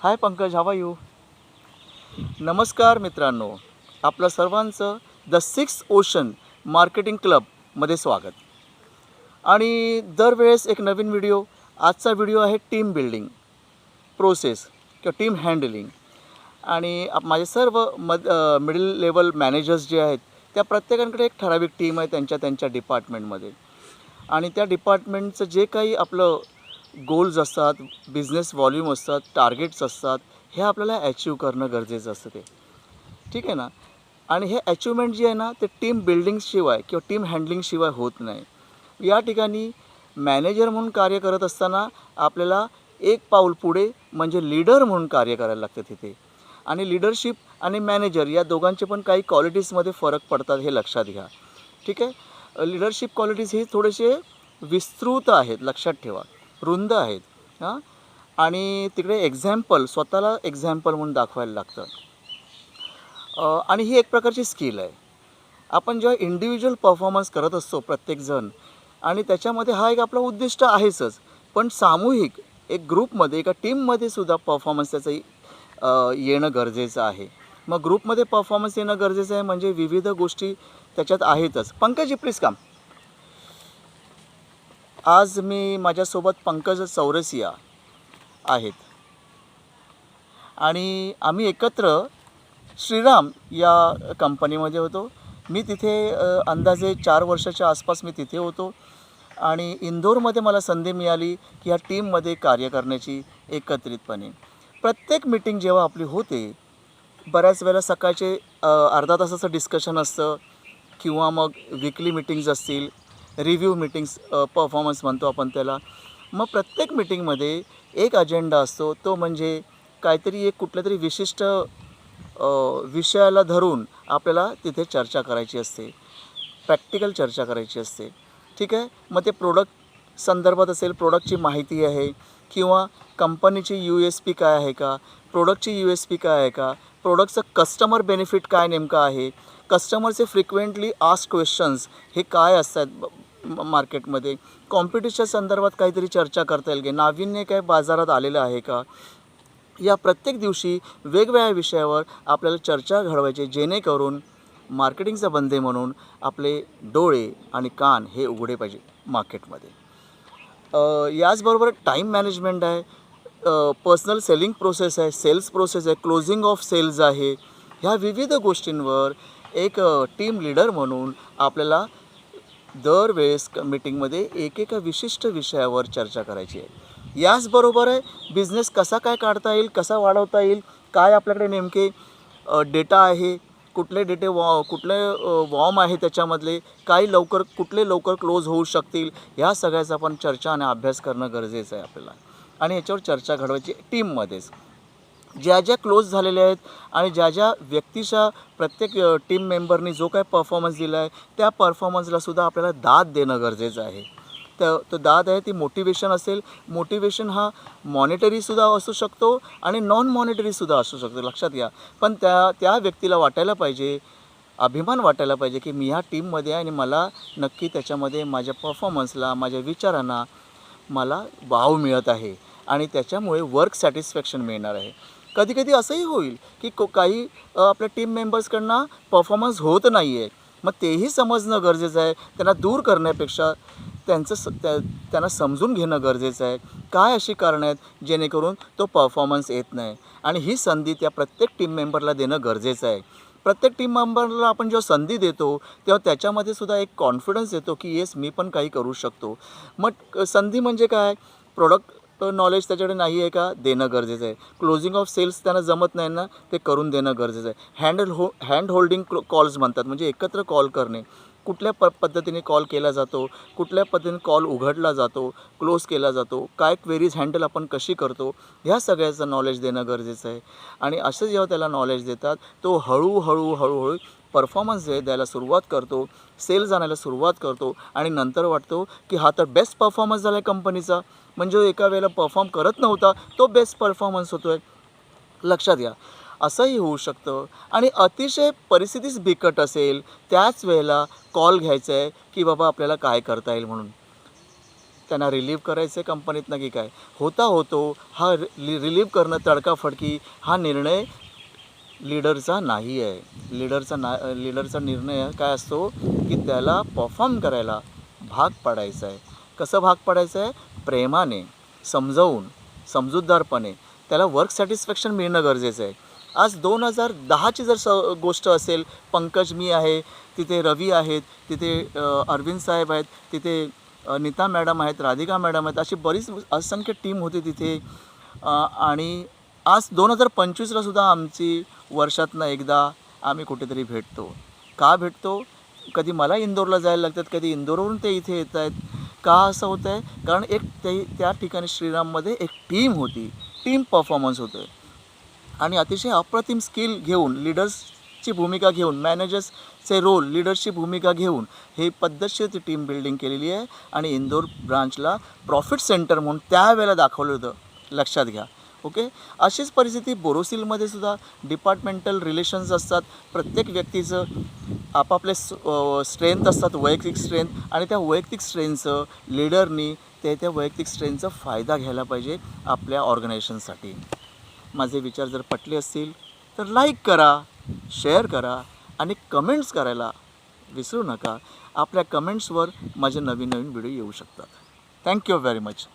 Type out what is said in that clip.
हाय पंकज हवा यू नमस्कार मित्रांनो. आपलं सर्वांचं द सिक्स ओशन मार्केटिंग क्लबमध्ये स्वागत. आणि दरवेळेस एक नवीन व्हिडिओ आजचा व्हिडिओ आहे टीम बिल्डिंग प्रोसेस किंवा टीम हँडलिंग आणि माझे सर्व मद मिडल लेवल मॅनेजर्स जे आहेत त्या प्रत्येकांकडे एक ठराविक टीम आहे त्यांच्या त्यांच्या डिपार्टमेंटमध्ये आणि त्या डिपार्टमेंटचं जे काही आपलं गोल्स असतात बिझनेस व्हॉल्यूम असतात टार्गेट्स असतात हे आपल्याला अचीव करणं गरजेचं असतं ते. ठीक आहे ना? आणि हे अचिव्हमेंट जे आहे ना ते टीम बिल्डिंगशिवाय किंवा टीम हँडलिंगशिवाय होत नाही. या ठिकाणी मॅनेजर म्हणून कार्य करत असताना आपल्याला एक पाऊल पुढे म्हणजे लीडर म्हणून कार्य करायला लागतं तिथे. आणि लिडरशिप आणि मॅनेजर या दोघांचे पण काही क्वालिटीजमध्ये फरक पडतात हे लक्षात घ्या. ठीक आहे? लिडरशिप क्वालिटीज ही थोडेसे विस्तृत आहेत लक्षात ठेवा. रुंद आहेत हां? आणि तिकडे एक्झॅम्पल स्वतःला एक्झॅम्पल म्हणून दाखवायला लागतं. आणि ही एक प्रकारची स्किल आहे. आपण जेव्हा इंडिव्हिज्युअल परफॉर्मन्स करत असतो प्रत्येकजण आणि त्याच्यामध्ये हा एक आपला उद्दिष्ट आहेच पण सामूहिक एक ग्रुपमध्ये एका टीममध्ये सुद्धा परफॉर्मन्स त्याचं येणं गरजेचं आहे. मग ग्रुपमध्ये परफॉर्मन्स येणं गरजेचं आहे म्हणजे विविध गोष्टी त्याच्यात आहेतच. पंकज प्लीज काम आज मी माझ्यासोबत पंकज चौरसिया आहेत. आणि आम्ही एकत्र श्रीराम या कंपनीमध्ये होतो. मी तिथे अंदाजे चार वर्षाच्या आसपास मी तिथे होतो. आणि इंदोरमध्ये मला संधी मिळाली की ह्या टीममध्ये कार्य करण्याची एकत्रितपणे. प्रत्येक मीटिंग जेव्हा आपली होते बऱ्याच वेळेला सकाळचे अर्धा तासाचं डिस्कशन असतं किंवा मग विकली मीटिंग्ज असतील. रिव्ह्यू मीटिंग्स परफॉर्मन्स म्हणतो आपण त्याला. मग प्रत्येक मीटिंगमध्ये एक अजेंडा असतो तो म्हणजे काहीतरी एक कुठल्या तरी विशिष्ट विषयाला धरून आपल्याला तिथे चर्चा करायची असते. प्रॅक्टिकल चर्चा करायची असते. ठीक आहे? मग ते प्रोडक्ट संदर्भात असेल प्रोडक्टची माहिती आहे किंवा कंपनीची यू एस पी काय आहे का? प्रोडक्टची यू एस पी काय आहे का? प्रोडक्टचं कस्टमर बेनिफिट काय नेमकं आहे? कस्टमरचे फ्रिक्वेंटली आस्क क्वेश्चन्स हे काय असतात? मार्केटमध्ये कॉम्पिटिशन संदर्भात काहीतरी चर्चा करता येईल की नाविन्य काय बाजारात आलेलं आहे का? या प्रत्येक दिवशी वेगवेगळ्या विषयावर आपल्याला चर्चा घडवायची जेणेकरून मार्केटिंगचा बंदे म्हणून आपले डोळे आणि कान हे उघडे पाहिजे मार्केटमध्ये याचबरोबर टाईम मॅनेजमेंट आहे. पर्सनल सेलिंग प्रोसेस आहे सेल्स प्रोसेस आहे क्लोजिंग ऑफ सेल्स आहे. ह्या विविध गोष्टींवर एक टीम लीडर म्हणून आपल्याला दरवेळेस क मीटिंगमध्ये एकेका विशिष्ट विषयावर चर्चा करायची आहे. याचबरोबर आहे बिझनेस कसा काय काढता येईल कसा वाढवता येईल काय आपल्याकडे नेमके डेटा आहे कुठले डेटे वॉ कुठले वॉर्म आहे त्याच्यामधले काही लवकर कुठले लवकर क्लोज होऊ शकतील ह्या सगळ्याचा आपण चर्चा आणि अभ्यास करणं गरजेचं आहे आपल्याला. आणि याच्यावर चर्चा घडवायची टीममध्येच ज्या ज्या क्लोज झालेल्या आहेत आणि ज्या ज्या व्यक्तीच्या प्रत्येक टीम मेंबरनी जो काय परफॉर्मन्स दिला आहे त्या परफॉर्मन्सला सुद्धा आपल्याला दाद देणं गरजेचं आहे. तर तो दाद आहे ती मोटिवेशन असेल. मोटिवेशन हा मॉनिटरीसुद्धा असू शकतो आणि नॉन मॉनिटरीसुद्धा असू शकतो. लक्षात घ्या. पण त्या त्या व्यक्तीला वाटायला पाहिजे अभिमान वाटायला पाहिजे की मी ह्या टीममध्ये आहे आणि मला नक्की त्याच्यामध्ये माझ्या परफॉर्मन्सला माझ्या विचारांना मला वाव मिळत आहे. आणि त्याच्यामुळे वर्क सॅटिस्फॅक्शन मिळणार आहे. कधी कधी असंही होईल की को काही आपल्या टीम मेंबर्सकडनं परफॉर्मन्स होत नाही आहे मग तेही समजणं गरजेचं आहे. त्यांना दूर करण्यापेक्षा त्यांचं स त्या त्यांना समजून घेणं गरजेचं आहे. काय अशी कारणं आहेत जेणेकरून तो परफॉर्मन्स येत नाही? आणि ही संधी त्या प्रत्येक टीम मेंबरला देणं गरजेचं आहे. प्रत्येक टीम मेंबरला आपण जेव्हा संधी देतो तेव्हा त्याच्यामध्ये सुद्धा एक कॉन्फिडन्स येतो की येस मी पण काही करू शकतो. मग संधी म्हणजे काय? प्रोडक्ट नॉलेज त्याच्याकडे नाही आहे का? देणं गरजेचं आहे. क्लोजिंग ऑफ सेल्स त्यांना जमत नाही ना ते करून देणं गरजेचं आहे. हँडल हो हँड होल्डिंग कॉल्स म्हणतात. म्हणजे एकत्र कॉल करणे. कुठल्या प पद्धतीने कॉल केला जातो? कुठल्या पद्धतीने कॉल उघडला जातो? क्लोज केला जातो? काय क्वेरीज हँडल आपण कशी करतो? ह्या सगळ्याचं नॉलेज देणं गरजेचं आहे. आणि असं जेव्हा त्याला नॉलेज देतात तो हळूहळू हळूहळू परफॉर्मन्स जे द्यायला सुरुवात करतो सेल जाण्याला सुरुवात करतो आणि नंतर वाटतो की हा तर बेस्ट परफॉर्मन्स झाला आहे कंपनीचा म्हणजे एका वेळेला परफॉर्म करत नव्हता तो बेस्ट परफॉर्मन्स होतो आहे लक्षात घ्या. असंही होऊ शकतं. आणि अतिशय परिस्थितीच बिकट असेल त्याच वेळेला कॉल घ्यायचा आहे की बाबा आपल्याला काय करता येईल म्हणून. त्यांना रिलीव्ह करायचं आहे कंपनीतनं की काय. होता होतो हा रि रिलीव्ह करणं तडकाफडकी हा निर्णय लीडरचा नाही आहे. लीडरचा ना लीडरचा निर्णय काय असतो की त्याला परफॉर्म करायला भाग पाडायचा आहे. कसं भाग पाडायचं आहे? प्रेमाने समजवून समजूतदारपणे. त्याला वर्क सॅटिस्फॅक्शन मिळणं गरजेचं आहे. आज दोन हजार दहाची जर स गोष्ट असेल पंकज मी आहे तिथे रवी आहेत तिथे अरविंद साहेब आहेत तिथे नीता मॅडम आहेत राधिका मॅडम आहेत अशी बरीच असंख्य टीम होती तिथे. आणि आज दोन हजार पंचवीसला सुद्धा आमची वर्षातनं एकदा आम्ही कुठेतरी भेटतो. का भेटतो? कधी मला इंदोरला जायला लागतात कधी इंदोरवरून ते इथे येत आहेत. का असं होतं आहे? कारण एक ते त्या ठिकाणी श्रीराममध्ये एक टीम होती. टीम परफॉर्मन्स होतं. आणि अतिशय अप्रतिम स्किल घेऊन लिडर्सची भूमिका घेऊन मॅनेजर्सचे रोल लिडर्सची भूमिका घेऊन हे पद्धतशीर ती टीम बिल्डिंग केलेली आहे. आणि इंदोर ब्रांचला प्रॉफिट सेंटर म्हणून त्यावेळेला दाखवलं होतं. लक्षात घ्या. ओके? अशीच परिस्थिती बोरोसिलमध्ये सुद्धा डिपार्टमेंटल रिलेशन्स असतात. प्रत्येक व्यक्तीचं आपापले स्ट्रेंथ असतात वैयक्तिक स्ट्रेंथ आणि त्या वैयक्तिक स्ट्रेंथचं लिडरनी ते त्या वैयक्तिक स्ट्रेंथचा फायदा घ्यायला पाहिजे आपल्या ऑर्गनायझेशनसाठी माझे विचार जर पटले असतील तर लाईक करा शेअर करा आणि कमेंट्स करायला विसरू नका. आपल्या कमेंट्सवर माझे नवीन नवीन व्हिडिओ येऊ शकतात. Thank you very much